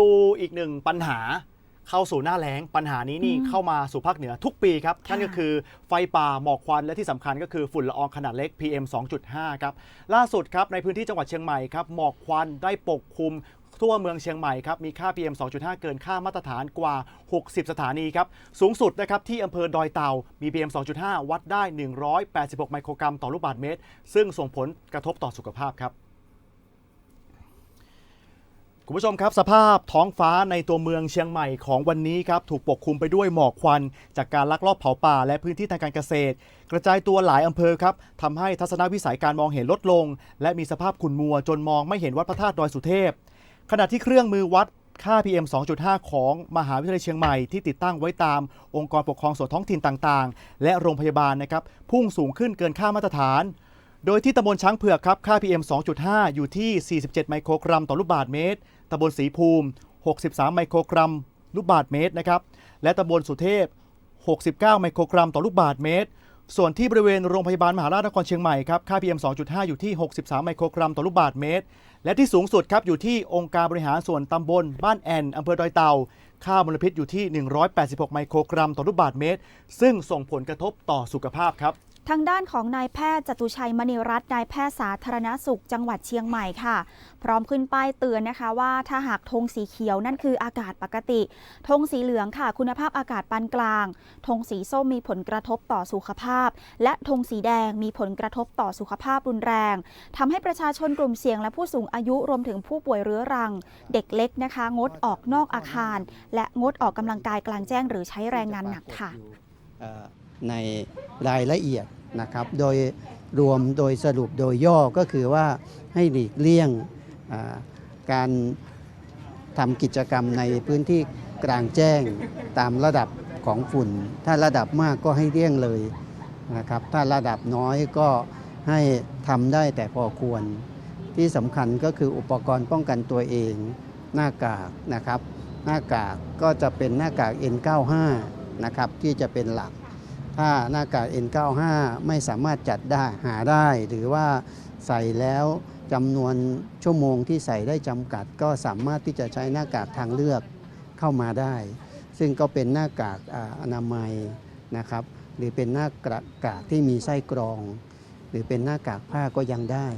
ดูอีกหนึ่งปัญหาเข้าสู่หน้าแล้งปัญหานี้นี่อืมเข้ามาสู่ภาคเหนือทุกปีครับค่ะนั่นก็คือไฟป่าหมอกควันและที่สำคัญก็คือฝุ่นละอองขนาดเล็ก PM 2.5 ครับล่าสุดครับในพื้นที่จังหวัดเชียงใหม่ครับหมอกควันได้ปกคลุมทั่วเมืองเชียงใหม่ครับมีค่า PM 2.5 เกินค่ามาตรฐานกว่า 60 สถานีครับสูงสุดนะครับที่อำเภอดอยเต่ามี PM 2.5 วัดได้ 186 ไมโครกรัมต่อลูกบาศก์เมตร ซึ่งส่งผลกระทบต่อสุขภาพครับ คุณผู้ชมครับสภาพท้องฟ้าในตัวเมืองเชียงใหม่ของวันนี้ครับถูกปกคลุมไปด้วยหมอกควัน จากการลักลอบเผาป่าและพื้นที่ทางการเกษตร กระจายตัวหลายอำเภอครับทำให้ทัศนวิสัยการมองเห็นลดลง และมีสภาพขุ่นมัวจนมองไม่เห็นวัดพระธาตุดอยสุเทพ ขณะที่เครื่องมือวัดค่า PM 2.5 ของมหาวิทยาลัยเชียงใหม่ที่ติดตั้งไว้ตาม องค์กรปกครองส่วนท้องถิ่นต่างๆ และโรงพยาบาลนะครับพุ่งสูงขึ้นเกินค่ามาตรฐาน โดยที่ตำบลช้างเผือกครับ ค่า PM 2.5 อยู่ที่ 47 ไมโครกรัมต่อลูกบาศก์เมตร ตำบลศรีภูมิ 63 ไมโครกรัม ลูกบาศก์เมตรนะครับ และตำบลสุเทพ 69 ไมโครกรัมต่อลูกบาศก์เมตร ส่วนที่บริเวณโรงพยาบาลมหาราชนครเชียงใหม่ครับ ค่า PM 2.5 อยู่ที่ 63 ไมโครกรัมต่อลูกบาศก์เมตร และที่สูงสุดครับอยู่ที่องค์การบริหารส่วนตำบลบ้านแอนอำเภอดอยเต่า ค่ามลพิษอยู่ที่ 186 ไมโครกรัมต่อลูกบาศก์เมตร ซึ่งส่งผลกระทบต่อสุขภาพครับ ทางด้านของนายแพทย์จตุชัยมณีรัตน์นายแพทย์สาธารณสุข จังหวัดเชียงใหม่ค่ะ พร้อมขึ้นป้ายเตือนนะคะว่าถ้าหากธงสีเขียวนั่นคืออากาศปกติธงสีเหลืองค่ะ คุณภาพอากาศปานกลางธงสีส้มมีผลกระทบต่อสุขภาพ และธงสีแดงมีผลกระทบต่อสุขภาพรุนแรงทำให้ประชาชนกลุ่มเสี่ยงและผู้สูงอายุรวมถึงผู้ป่วยเรื้อรัง เด็กเล็กนะคะ งดออกนอกอาคาร และงดออกกำลังกายกลางแจ้ง หรือใช้แรงงานหนักค่ะ ในรายละเอียดนะครับโดยรวมโดยสรุปโดยย่อก็คือว่าให้หลีกเลี่ยงการทำกิจกรรมในพื้นที่กลางแจ้งตามระดับของฝุ่น ถ้าระดับมากก็ให้เลี่ยงเลยนะครับถ้าระดับน้อยก็ให้ทำได้แต่พอควร ที่สำคัญก็คืออุปกรณ์ป้องกันตัวเองหน้ากากนะครับ หน้ากากก็จะเป็นหน้ากาก N95 นะครับที่จะเป็นหลัก ถ้าหน้ากาก N95 ไม่สามารถจัดได้หาได้ หรือว่าใส่แล้วจำนวนชั่วโมงที่ใส่ได้จำกัด ก็สามารถที่จะใช้หน้ากากทางเลือกเข้ามาได้ ซึ่งก็เป็นหน้ากากอ่าอนามัยนะครับหรือเป็นหน้ากากที่มีไส้กรอง หรือเป็นหน้ากากผ้าก็ยังได้